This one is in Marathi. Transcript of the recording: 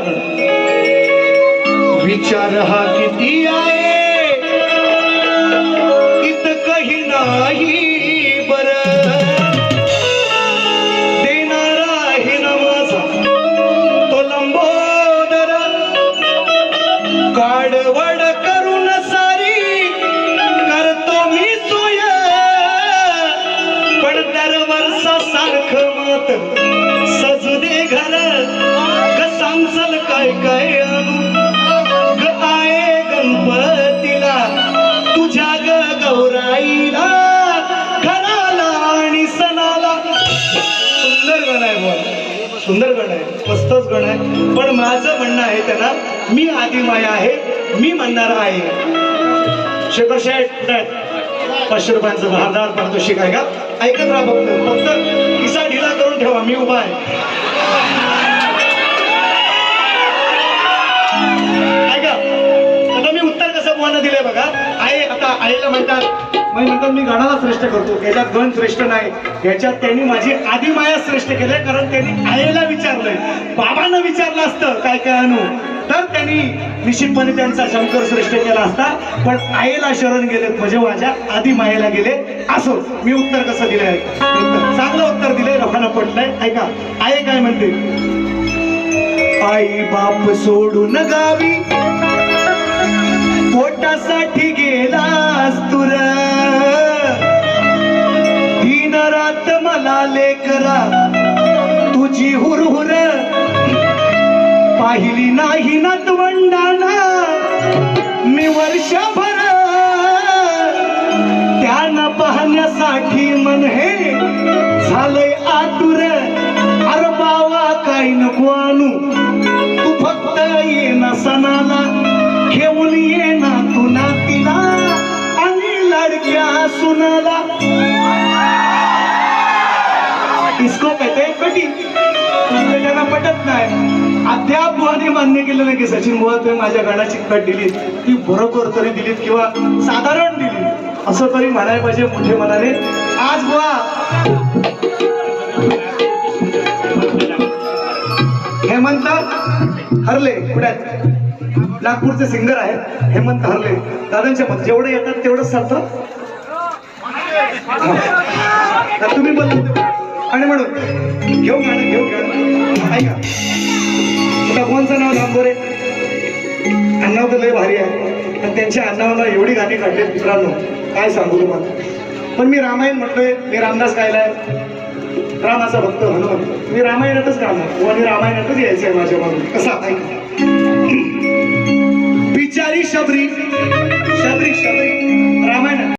पुढचा विचार हा किती आहे? इतकही नाही बर. देणार आहे ना माझा तो लंबोदर. काडवड काय काय ग आहे गणपतीला तुझ्या ग गौराईला खराला आणि सणाला. सुंदर गण आहे बोल सुंदर गण आहे. मस्तच गण आहे. पण माझं म्हणणं आहे त्यांना मी आदिमाया आहे मी म्हणणार आहे. शेखर शेठ पाचशे रुपयांचं भारदार पारितोषिक आहे का? ऐकत राहा फक्त. फक्त किसा ढिला करून ठेवा. मी उभा आहे. आईला म्हणतात मग म्हणतात मी गणाला श्रेष्ठ करतो याच्यात गण श्रेष्ठ नाही. याच्यात त्यांनी माझी आधी माया श्रेष्ठ केलंय कारण त्यांनी आईला विचारलंय. बाबांना विचारलं असतं काय काय अनु? तर त्यांनी निश्चितपणे त्यांचा शंकर श्रेष्ठ केला असता पण आईला शरण गेलेत म्हणजे माझ्या आधी मायेला गेले असो. मी उत्तर कसं दिलंय? उत्तर चांगलं उत्तर दिलंय लोकांना पटलंय ऐका आई काय म्हणते? आई बाप सोडून गावी दिन मला लेकरा तुझी हुरहुर पाहिली नाही ना तुवंडाना. मी वर्षभर त्यांना पाहण्यासाठी मन हे झालंय आतुर. अरे बावा काही नको डिस्को कहते हैं कटी त्यांना पटत नाही। अद्याप बुवाने मान्य केलं नाही की सचिन बुवा तुम्ही माझ्या गाण्याची कट दिली ती बरोबर तरी दिलीत किंवा साधारण दिली असं तरी म्हणायला पाहिजे मोठे मनाने. आज बुवा हेमंत हरले पुण्यात. नागपूरचे सिंगर आहेत हेमंत हरले. दादांच्या मत जेवढे येतात तेवढंच चालतं. तर तुम्ही बोलला आणि म्हणून घेऊ गाणं घेऊ गाणं. ऐका. तुला कोणचं नाव दामोरे अण्णाव तर लय भारी आहे. पण त्यांच्या अण्णावाला एवढी गाणी काढली मित्रांनो. काय सांगू तुम्हाला? पण मी रामायण म्हटलोय मी रामदास गायलाय रामाचा भक्त हनुमंत मी रामायणातच गाणार हो, आणि रामायणातच यायचंय माझ्या मागून. कसा? ऐका. बिचारी शबरी.